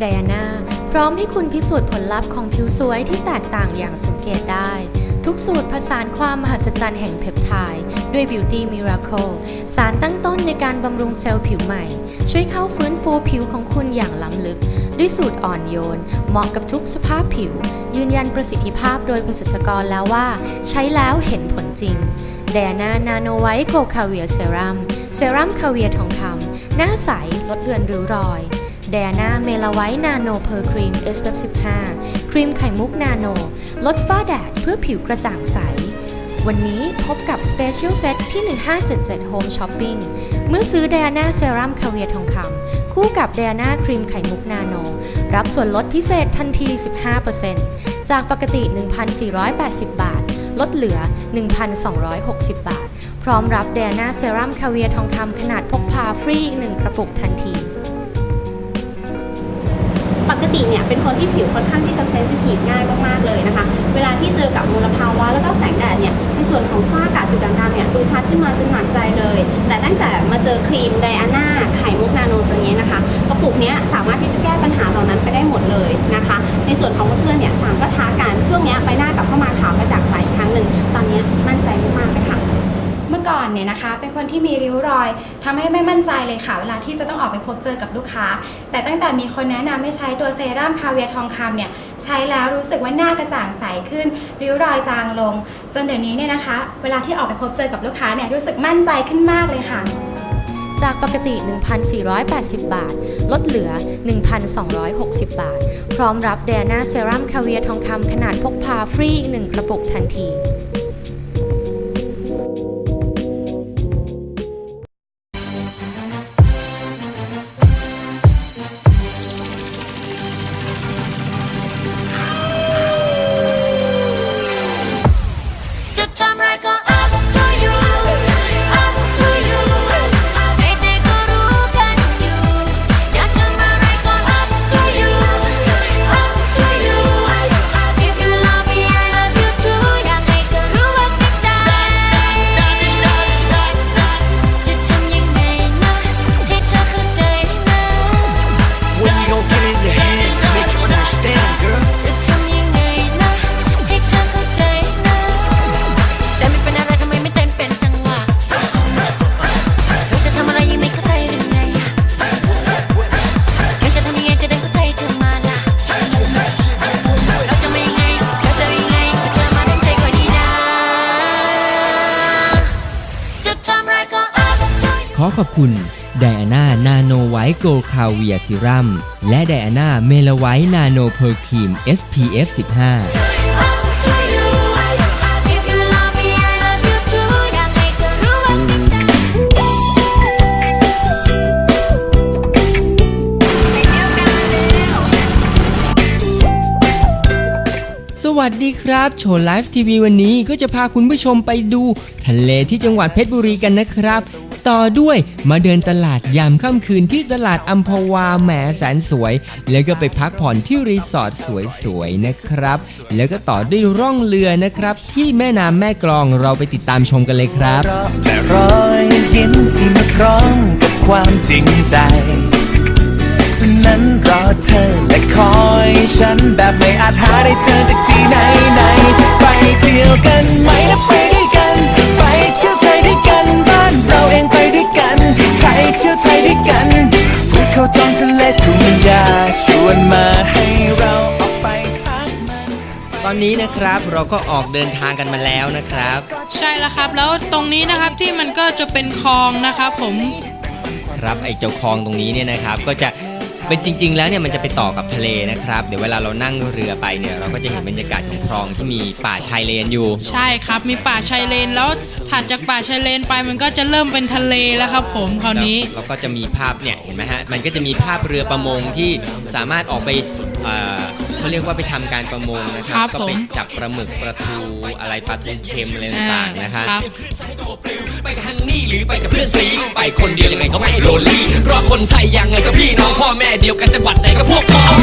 ไดอาน่าพร้อมให้คุณพิสูจน์ผลลัพธ์ของผิวสวยที่แตกต่างอย่างสังเกตได้ ทุกสูตรผสานความมหัศจรรย์แห่งเพปไทด์ด้วย Beauty Miracle สารตั้งต้นในการบำรุงเซลล์ผิวใหม่ ช่วยเข้าฟื้นฟูผิวของคุณอย่างล้ำลึก ด้วยสูตรอ่อนโยน เหมาะกับทุกสภาพผิว ยืนยันประสิทธิภาพโดยเภสัชกรแล้วว่า ใช้แล้วเห็นผลจริงแดนานาโนไวท์โกคาเวียเซรั่มเซรั่มคาเวียทองคำหน้าใสลดเลือนริ้วรอย แดนาเมลาไวท์นาโนเพอร์ครีม s 1 5 ครีมไข่มุกนาโน ลดฝ้าแดดเพื่อผิวกระจ่างใส วันนี้พบกับ Special Set ที่ 1577 Home Shopping เมื่อซื้อ d ด a n a Serum คาเวียทองคำคู่กับ d ด a n a ครีมไข่มุกนาโน รับส่วนลดพิเศษทันที 15%จากปกติ 1,480 บาท ลดเหลือ 1,260 บาท พร้อมรับ d ด a n a Serum คาเวียทองคำขนาดพกพาฟรีอีกหนึ่งกระปุกทันที กติเนี่ยเป็นคนที่ผิวค่อนข้างที่จะเซนซิทีฟง่ายมากๆเลยนะคะ เวลาที่เจอกับมลภาวะแล้วก็แสงแดดเนี่ยในส่วนของฝ้ากระจุดด่างดำเนี่ยดูชัดขึ้นมาจนหนักใจเลย แต่ตั้งแต่มาเจอครีมไดอาน่าไข่มุกนาโนตัวนี้นะคะกระปุกนี้สามารถที่จะแก้ปัญหาเหล่านั้นไปได้หมดเลยนะคะ ในส่วนของเพื่อนๆเนี่ยต่างก็ท้ากันช่วงนี้ยใบหน้ากับเข้ามาขาวกระจ่างใสอีกครั้งหนึ่งตอนนี้มั่นใจมากๆเลยค่ะ ก่อนเนี่ยนะคะ เป็นคนที่มีริ้วรอยทำให้ไม่มั่นใจเลยค่ะ เวลาที่จะต้องออกไปพบเจอกับลูกค้า แต่ตั้งแต่มีคนแนะนำให้ใช้ตัวเซรั่มคาเวียทองคำเนี่ยใช้แล้วรู้สึกว่าหน้ากระจ่างใสขึ้น ริ้วรอยจางลง จนเดี๋ยวนี้เนี่ยนะคะ เวลาที่ออกไปพบเจอกับลูกค้าเนี่ยรู้สึกมั่นใจขึ้นมากเลยค่ะ จากปกติ 1,480 บาท ลดเหลือ 1,260 บาท พร้อมรับ d ด a n a Serum คาเวียทองคำขนาดพกพาฟรีอีกหนึ่งกระปุกทันที ขอบคุณไดอาน่านาโนไวท์โกลคาเวียซิรัมและไดอาน่าเมลาไวท์นาโนเพอร์ครีม SPF 15สวัสดีครับ โชว์ไลฟ์ทีวีวันนี้ก็จะพาคุณผู้ชมไปดูทะเลที่จังหวัดเพชรบุรีกันนะครับ ต่อด้วยมาเดินตลาดยามค่ำคืนที่ตลาดอัมพวาแหมแสนสวย แล้วก็ไปพักผ่อนที่รีสอร์ทสวยๆนะครับ แล้วก็ต่อด้วยร่องเรือนะครับ ที่แม่น้ำแม่กลองเราไปติดตามชมกันเลยครับและรอยยิ้มที่มาพร้อมกับความจริงใจนั้นรอเธอและคอยฉันแบบไม่อาจหาได้เจอจากที่ไหนไหนไปเที่ยวกันไหมนะ ทยเที่ยวไทยด้วยกันภูเขาท้องทะเลทุ่งหญ้าชวนมาให้เราออกไปทักมันตอนนี้นะครับเราก็ออกเดินทางกันมาแล้วนะครับ ใช่แล้วครับ แล้วตรงนี้นะครับที่มันก็จะเป็นคลองนะครับผม ครับไอ้เจ้าคลองตรงนี้เนี่ยนะครับ ก็จะ เป็นจริง ๆ แล้วเนี่ยมันจะไปต่อกับทะเลนะครับ เดี๋ยวเวลาเรานั่งเรือไปเนี่ยเราก็จะเห็นบรรยากาศของคลองที่มีป่าชายเลนอยู่ ใช่ครับ มีป่าชายเลนแล้วถัดจากป่าชายเลนไปมันก็จะเริ่มเป็นทะเลแล้วครับ ผมคราวนี้แล้วก็จะมีภาพเนี่ยเห็นไหมฮะมันก็จะมีภาพเรือประมงที่สามารถออกไปเอ่อเขาเรียกว่าไปทำการประมงนะครัครับก็ผมไปจับปลาหมึกปลาทูอะไรปลาทูเค็มอะไรต่างๆนะครับ ครับ ไปทางี่หรือไปกับเพื่อนสีไปคนเดียวยังไงก็ไม่โลลี่เพราะคนไทยยังไงก็พี่น้องพ่อแม่เดียวกันจังหวัดไหนก็พวกพ้อง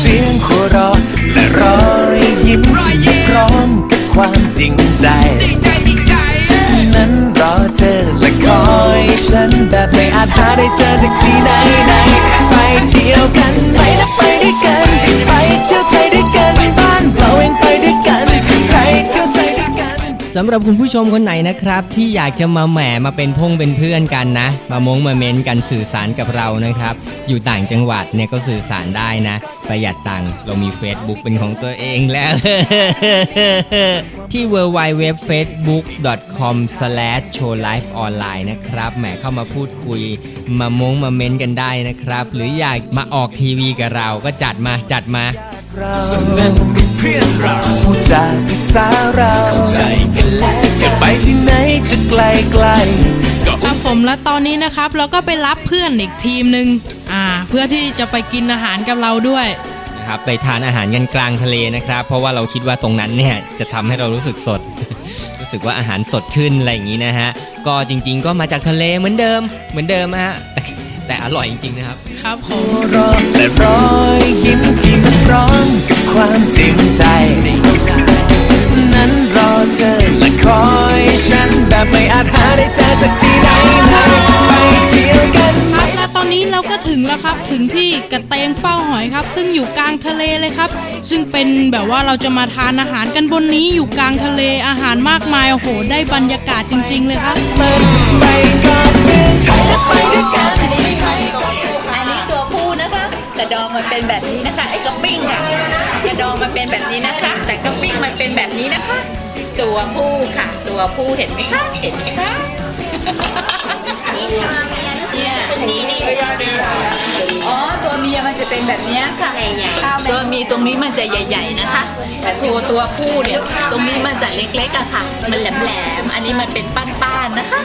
เสียงหัวเราะและรอยยิ้มที่พร้อมกับความจริงใจจริงใจนั้นรอเธอและคอยฉันแบบไม่อาจหาได้เจอจากที่ไหนไหนไปเที่ยวกันไปนะไปด้วยกัน ไปเที่ยวไทยด้วยกันบ้านเราเองไปด้วยกันไทยเที่ยว สำหรับคุณผู้ชมคนไหนนะครับ ที่อยากจะมาแหมมาเป็นพงเป็นเพื่อนกันนะ มามงมาเม้นกันสื่อสารกับเรานะครับ อยู่ต่างจังหวัดเนี่ยก็สื่อสารได้นะ ประหยัดตังค์เรามี Facebook เป็นของตัวเองแล้ว ที่ www.facebook.com/showlifeonline นะครับแหมเข้ามาพูดคุย มามงมาเม้นกันได้นะครับ หรืออยากมาออกทีวีกับเราก็จัดมาจัดมา เป็นเพื่อนเราจะภาษาเราเข้าใจกันแล้วจะไปที่ไหนจะไกลไกลๆก็ครับผมและตอนนี้นะครับ เราก็ไปรับเพื่อนอีกทีมหนึ่งอ่า เพื่อที่จะไปกินอาหารกับเราด้วยนะครับไปทานอาหารกันกลางทะเลนะครับ เพราะว่าเราคิดว่าตรงนั้นเนี่ยจะทำให้เรารู้สึกสด รู้สึกว่าอาหารสดขึ้นอะไรอย่างนี้นะฮะก็จริง ๆ ก็มาจากทะเลเหมือนเดิมเหมือนเดิมฮะ แต่แต่อร่อยจริงๆนะครับ ครับผมรอและรอยยิ้มที่มันพร้อมกับความจริงใจ นั้นรอเธอและคอยฉันแบบไม่อาจหาได้เจอจากที่ไหนไหนไปเที่ยวกันครับและตอนนี้เราก็ถึงแล้วครับ ถึงที่กระเตงเฝ้าหอยครับ ซึ่งอยู่กลางทะเลเลยครับ ซึ่งเป็นแบบว่าเราจะมาทานอาหารกันบนนี้อยู่กลางทะเลอาหารมากมายโอ้โหได้บรรยากาศจริง ๆ เลยครับ มันไปก่อนเมืองไทยและไปด้วยกัน ระดองมันเป็นแบบนี้นะคะไอ้กระปิ้งค่ะกระดองมันเป็นแบบนี้นะคะ แต่กระปิ้งมันเป็นแบบนี้นะคะ ตัวผู้ค่ะ ตัวผู้เห็นไหมคะเห็นไหมคะเนี่ยนี่นี่อ๋อตัวเมียมันจะเป็นแบบเนี้ยค่ะตัวมีตรงนี้มันจะใหญ่ ๆนะคะ แต่ตัวตัวผู้เนี่ย ตรงนี้มันจะเล็กๆอะค่ะ มันแหลมๆอันนี้มันเป็นป้านๆนะคะ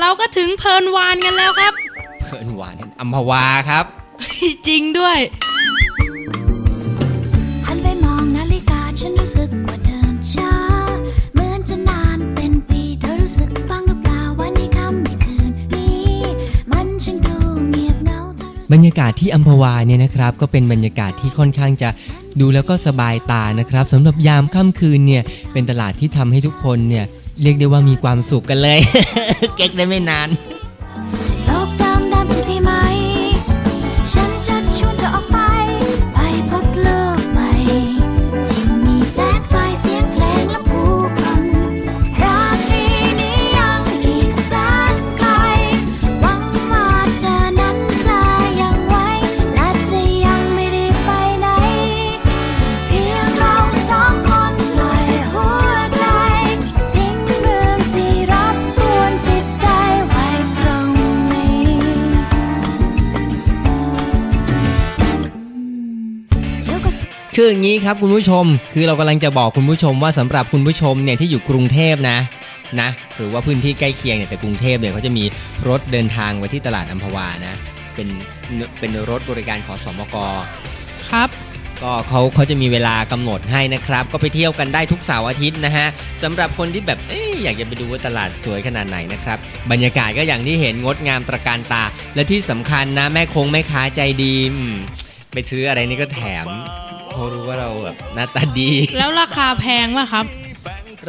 เราก็ถึงเพลินวานกันแล้วครับ เพื่อนหวานอัมพวาครับ จริงด้วย หันไปมองนาฬิกาฉันรู้สึกว่าเดินช้า เหมือนจะนานเป็นปีเธอรู้สึกบ้างหรือเปล่าว่าในค่ำในคืนนี้ มันช่างดูเงียบเหงาเธอรู้สึก บรรยากาศที่อัมพวาเนี่ยนะครับ ก็เป็นบรรยากาศที่ค่อนข้างจะ ดูแล้วก็สบายตานะครับสำหรับยามค่ำคืนเนี่ยเป็นตลาดที่ทำให้ทุกคนเนี่ยเรียกได้ว่ามีความสุขกันเลย เก๊กได้ไม่นาน คืออย่างนี้ครับคุณผู้ชม คือเรากำลังจะบอกคุณผู้ชมว่าสำหรับคุณผู้ชมเนี่ยที่อยู่กรุงเทพนะนะหรือว่าพื้นที่ใกล้เคียงเนี่ยแต่กรุงเทพเนี่ยเขาจะมีรถเดินทางไปที่ตลาดอัมพวานะเป็นเป็นรถบริการของสมกครับก็เขาเขาจะมีเวลากำหนดให้นะครับ ก็ไปเที่ยวกันได้ทุกเสาร์อาทิตย์นะฮะสำหรับคนที่แบบเอ๊ะอยากจะไปดูว่าตลาดสวยขนาดไหนนะครับ บรรยากาศก็อย่างที่เห็นงดงามตระการตา และที่สำคัญนะแม่คงแม่ค้าใจดีอืมไปซื้ออะไรนี่ก็แถมเพราะรู้ ว่าเราแบบหน้าตาดี แล้วราคาแพงไหมครับ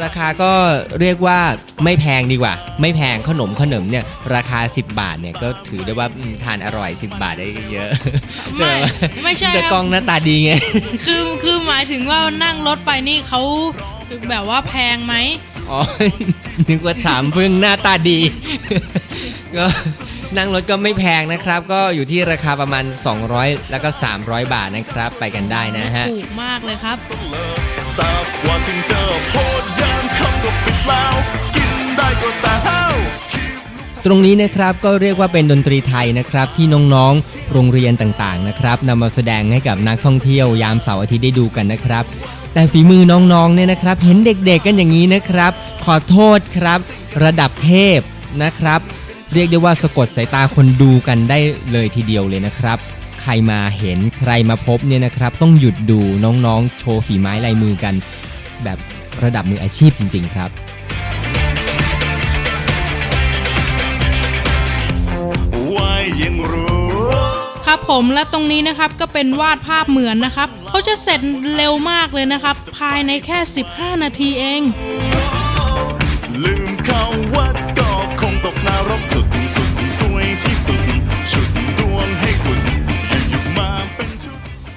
ราคาก็เรียกว่าไม่แพงดีกว่า ไม่แพงขนมขนมเนี่ยราคา 10 บาทเนี่ยก็ถือได้ว่าอืมทานอร่อย 10 บาทได้เยอะไม่ไม่ใช่แต่ครับ กล้องหน้าตาดีไง คือคือหมายถึงว่านั่งรถไปนี่เขาแบบว่าแพงไหม อ๋อ นึกว่าถามเพิ่งหน้าตาดี ก็ นั่งรถก็ไม่แพงนะครับ ก็อยู่ที่ราคาประมาณ 200 แล้วก็ 300 บาทนะครับ ไปกันได้นะฮะ ถูกมากเลยครับทราบว่าถึงเจอโพดยามคำก็ปิดแล้ว กินได้ก็แต่ห้าวตรงนี้นะครับก็เรียกว่าเป็นดนตรีไทยนะครับที่น้องๆ โรงเรียนต่างๆนะครับนำมาแสดงให้กับนักท่องเที่ยวยามเสาร์อาทิตย์ได้ดูกันนะครับ แต่ฝีมือน้องๆเนี่ยนะครับ เห็นเด็กๆกันอย่างนี้นะครับ ขอโทษครับ ระดับเทพนะครับ เรียกได้ว่าสะกดสายตาคนดูกันได้เลยทีเดียวเลยนะครับ ใครมาเห็นใครมาพบเนี่ยนะครับ ต้องหยุดดูน้องๆ โชว์ฝีไม้ลายมือกัน แบบระดับมืออาชีพจริง ๆ ครับ ครับผมและตรงนี้นะครับก็เป็นวาดภาพเหมือนนะครับเขาจะเสร็จเร็วมากเลยนะครับ ภายในแค่ 15 นาทีเอง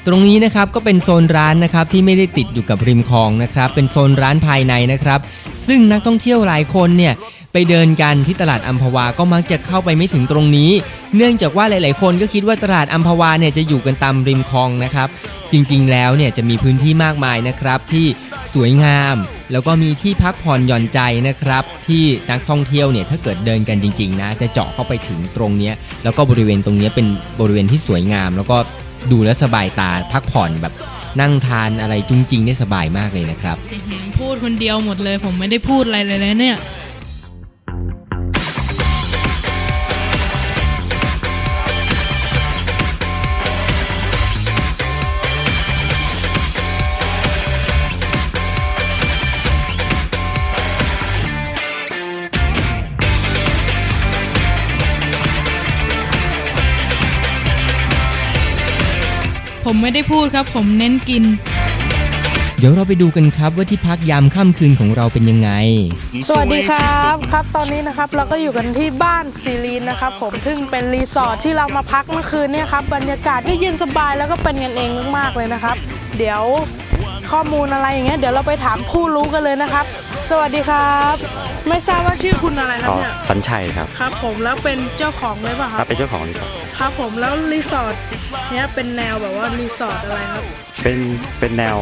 ตรงนี้นะครับก็เป็นโซนร้านนะครับที่ไม่ได้ติดอยู่กับริมคลองนะครับ เป็นโซนร้านภายในนะครับ ซึ่งนักท่องเที่ยวหลายคนเนี่ยไปเดินกันที่ตลาดอัมพวาก็มักจะเข้าไปไม่ถึงตรงนี้ เนื่องจากว่าหลาย ๆ คนก็คิดว่าตลาดอัมพวาเนี่ยจะอยู่กันตามริมคลองนะครับ จริง ๆ แล้วเนี่ยจะมีพื้นที่มากมายนะครับที่สวยงาม แล้วก็มีที่พักผ่อนหย่อนใจนะครับ ที่นักท่องเที่ยวเนี่ยถ้าเกิดเดินกันจริง ๆ นะ จะเจาะเข้าไปถึงตรงเนี้ยแล้วก็บริเวณตรงเนี้ยเป็นบริเวณที่สวยงาม แล้วก็ ดูแลสบายตาพักผ่อนแบบนั่งทานอะไรจุงจริงได้สบายมากเลยนะครับ พูดคนเดียวหมดเลย ผมไม่ได้พูดอะไรเลยนะเนี่ย ผมไม่ได้พูดครับ ผมเน้นกิน เดี๋ยวเราไปดูกันครับว่าที่พักยามค่ำคืนของเราเป็นยังไง สวัสดีครับครับ ตอนนี้นะครับเราก็อยู่กันที่บ้านซีรีนนะครับ ผมซึ่งเป็นรีสอร์ทที่เรามาพักเมื่อคืนเนี่ยครับบรรยากาศก็เย็นสบายแล้วก็เป็นกันเองมากๆเลยนะครับ เดี๋ยว ข้อมูลอะไรอย่างเงี้ยเดี๋ยวเราไปถามผู้รู้กันเลยนะครับ สวัสดีครับ ไม่ทราบว่าชื่อคุณอะไรครับอ๋อเนี่ยสัญชัยครับครับ ผมแล้วเป็นเจ้าของเลยป่ะคครัรับบเป็นเจ้าของรีสอร์ทครับผมแล้วรีสอร์ทเนี้ยเป็นแนวแบบว่ารีสอร์ทอะไรครับ เป็นเป็นแนว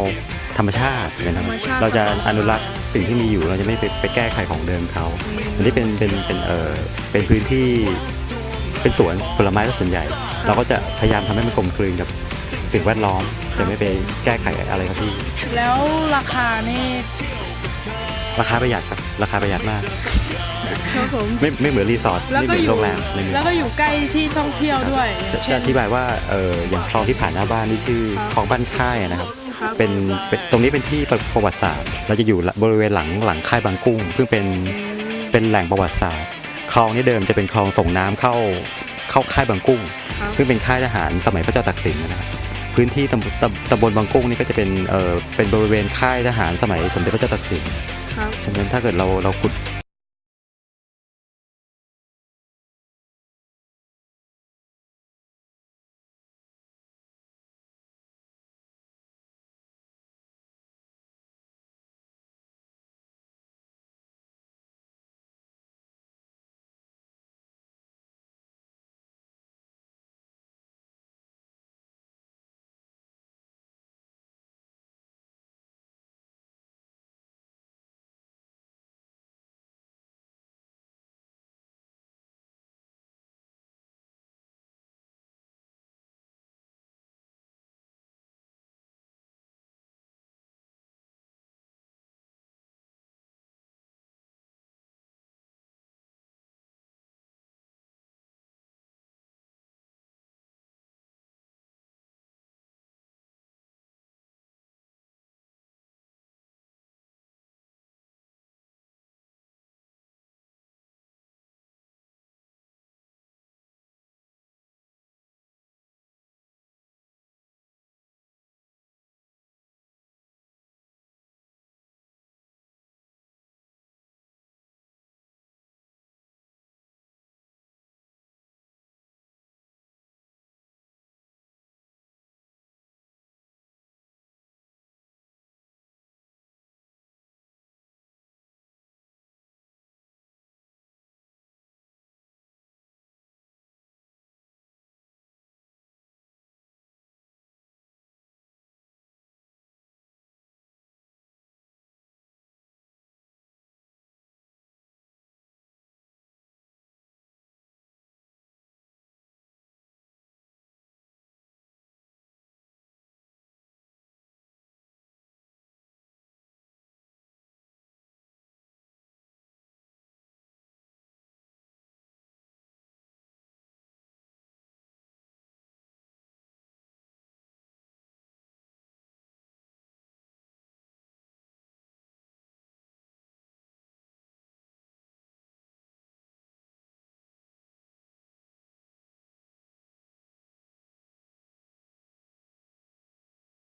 ธรรมชาติเลยนะธรรมชาติ เราจะอนุรักษ์สิ่งที่มีอยู่เราจะไม่ไปไปแก้ไขของเดิมเขาอันนี้เป็นเป็นเป็นเออเป็นพื้นที่เป็นสวนผลไม้ซะส่วนใหญ่ เราก็จะพยายามทำให้มันกลมกลืนกับ สิ่งแวดล้อม จะไม่ไปแก้ไขอะไรครับพี่ แล้วราคานี่ราคาประหยัดครับ ราคาประหยัดมาก ครับผม ไม่ไม่เหมือนรีสอร์ทแล้วไม่เหก็มืออนยู่โรงแรมในเมืองแล้วก็อยู่ใกล้ที่ท่องเที่ยวด้วยจะเช่จะนอธิบายว่าเอออย่างคลองที่ผ่านหน้าบ้านนี่ชื่อครับคลองบ้านค่ายอะนะครับ ครับ เป็นเป็นตรงนี้เป็นที่ประวัติศาสตร์เราจะอยู่บริเวณหลังหลังค่ายบางกุ้ง ซึ่งเป็นเป็นแหล่งประวัติศาสตร์คลองนี้เดิมจะเป็นคลองส่งน้ำเข้าเข้าค่ายบางกุ้ง ครับซึ่งเป็นค่ายทหารสมัยพระเจ้าตากสินนะครับ พื้นที่ตำตำตำบลบางกุ้งนี่ก็จะเป็นเออเป็นบริเวณค่ายทหารสมัยสมเด็จพระเจ้าตากสินครับ ฉะนั้นถ้าเกิดเราเราขุด